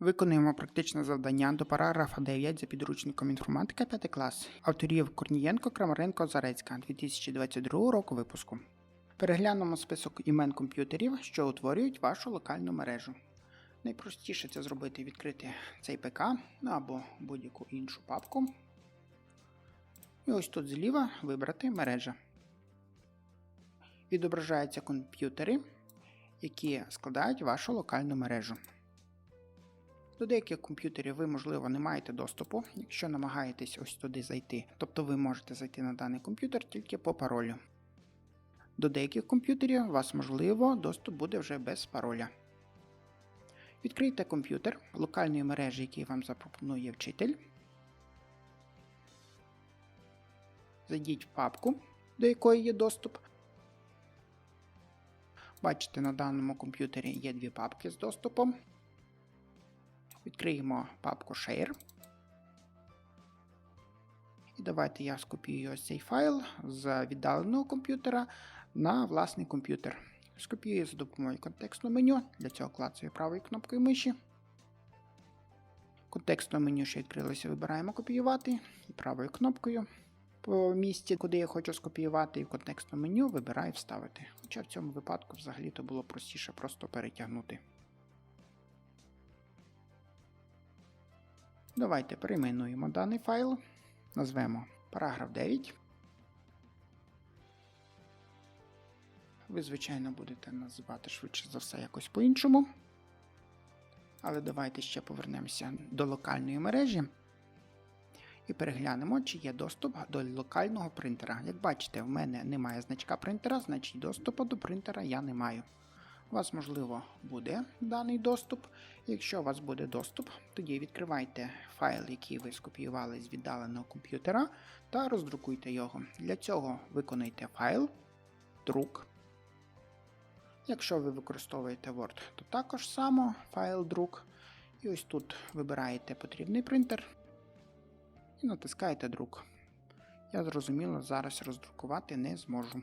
Виконуємо практичне завдання до параграфа 9 за підручником інформатика 5 клас авторів Корнієнко, Крамаренко, Зарецька 2022 року випуску. Переглянемо список імен комп'ютерів, що утворюють вашу локальну мережу. Найпростіше це зробити відкрити цей ПК або будь-яку іншу папку. І ось тут зліва вибрати мережа. Відображаються комп'ютери, які складають вашу локальну мережу. До деяких комп'ютерів ви, можливо, не маєте доступу, якщо намагаєтесь ось туди зайти. Тобто ви можете зайти на даний комп'ютер тільки по паролю. До деяких комп'ютерів у вас, можливо, доступ буде вже без пароля. Відкрийте комп'ютер локальної мережі, який вам запропонує вчитель. Зайдіть в папку, до якої є доступ. Бачите, на даному комп'ютері є дві папки з доступом. Відкриємо папку Share. І давайте я скопіюю ось цей файл з віддаленого комп'ютера на власний комп'ютер. Скопіюю за допомогою контекстного меню. Для цього клацаю правою кнопкою миші. Контекстне меню, що відкрилося, вибираємо копіювати і правою кнопкою. По місці, куди я хочу скопіювати, і в контекстне меню вибираю вставити. Хоча в цьому випадку взагалі то було простіше просто перетягнути. Давайте перейменуємо даний файл, назвемо параграф 9. Ви, звичайно, будете називати швидше за все якось по-іншому. Але давайте ще повернемося до локальної мережі і переглянемо, чи є доступ до локального принтера. Як бачите, в мене немає значка принтера, значить доступу до принтера я не маю. У вас, можливо, буде даний доступ. Якщо у вас буде доступ, тоді відкривайте файл, який ви скопіювали з віддаленого комп'ютера, та роздрукуйте його. Для цього виконайте файл, друк. Якщо ви використовуєте Word, то також само файл друк. І ось тут вибираєте потрібний принтер і натискаєте друк. Я зрозуміло, зараз роздрукувати не зможу.